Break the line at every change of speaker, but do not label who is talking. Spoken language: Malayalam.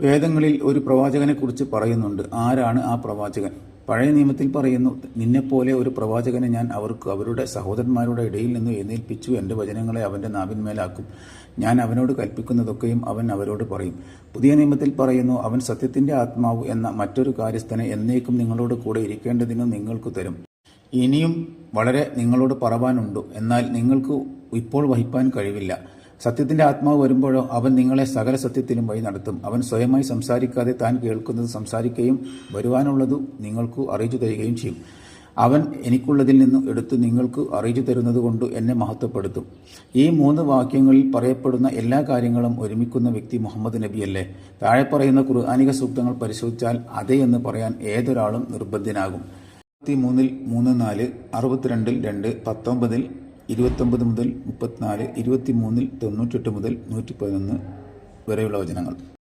വേദങ്ങളിൽ ഒരു പ്രവാചകനെക്കുറിച്ച് പറയുന്നുണ്ട്. ആരാണ് ആ പ്രവാചകൻ? പഴയ നിയമത്തിൽ പറയുന്നു നിന്നെപ്പോലെ ഒരു പ്രവാചകനെ ഞാൻ അവർക്ക് അവരുടെ സഹോദരന്മാരുടെ ഇടയിൽ നിന്ന് എഴുന്നേൽപ്പിച്ചു. എന്റെ വചനങ്ങളെ അവന്റെ നാവിന്മേലാക്കും. ഞാൻ അവനോട് കൽപ്പിക്കുന്നതൊക്കെയും അവൻ അവരോട് പറയും. പുതിയ നിയമത്തിൽ പറയുന്നു അവൻ സത്യത്തിന്റെ ആത്മാവ് എന്ന മറ്റൊരു കാര്യസ്ഥനെ എന്നേക്കും നിങ്ങളോട് കൂടെ ഇരിക്കേണ്ടതിന് നിങ്ങൾക്ക് തരും. ഇനിയും വളരെ നിങ്ങളോട് പറവാനുണ്ട്. എന്നാൽ നിങ്ങൾക്ക് ഇപ്പോൾ വഹിപ്പാൻ കഴിവില്ല. സത്യത്തിന്റെ ആത്മാവ് വരുമ്പോഴോ അവൻ നിങ്ങളെ സകല സത്യത്തിലും വഴി നടത്തും. അവൻ സ്വയമായി സംസാരിക്കാതെ താൻ കേൾക്കുന്നത് സംസാരിക്കുകയും വരുവാനുള്ളതു നിങ്ങൾക്ക് അറിയിച്ചു തരികയും ചെയ്യും. അവൻ എനിക്കുള്ളതിൽ നിന്നും എടുത്ത് നിങ്ങൾക്ക് അറിയിച്ചു തരുന്നത് കൊണ്ട് എന്നെ മഹത്വപ്പെടുത്തും. ഈ മൂന്ന് വാക്യങ്ങളിൽ പറയപ്പെടുന്ന എല്ലാ കാര്യങ്ങളും ഒരുമിക്കുന്ന വ്യക്തി മുഹമ്മദ് നബിയല്ലേ? താഴെ പറയുന്ന ഖുർആാനിക സൂക്തങ്ങൾ പരിശോധിച്ചാൽ അതെ എന്ന് പറയാൻ ഏതൊരാളും നിർബന്ധിനാകും. മൂന്നിൽ മൂന്ന് നാല് അറുപത്തിരണ്ടിൽ രണ്ട് പത്തൊമ്പതിൽ ഇരുപത്തൊമ്പത് മുതൽ മുപ്പത്തിനാല് ഇരുപത്തിമൂന്നിൽ തൊണ്ണൂറ്റെട്ട് മുതൽ നൂറ്റി പതിനൊന്ന് വരെയുള്ള വചനങ്ങൾ.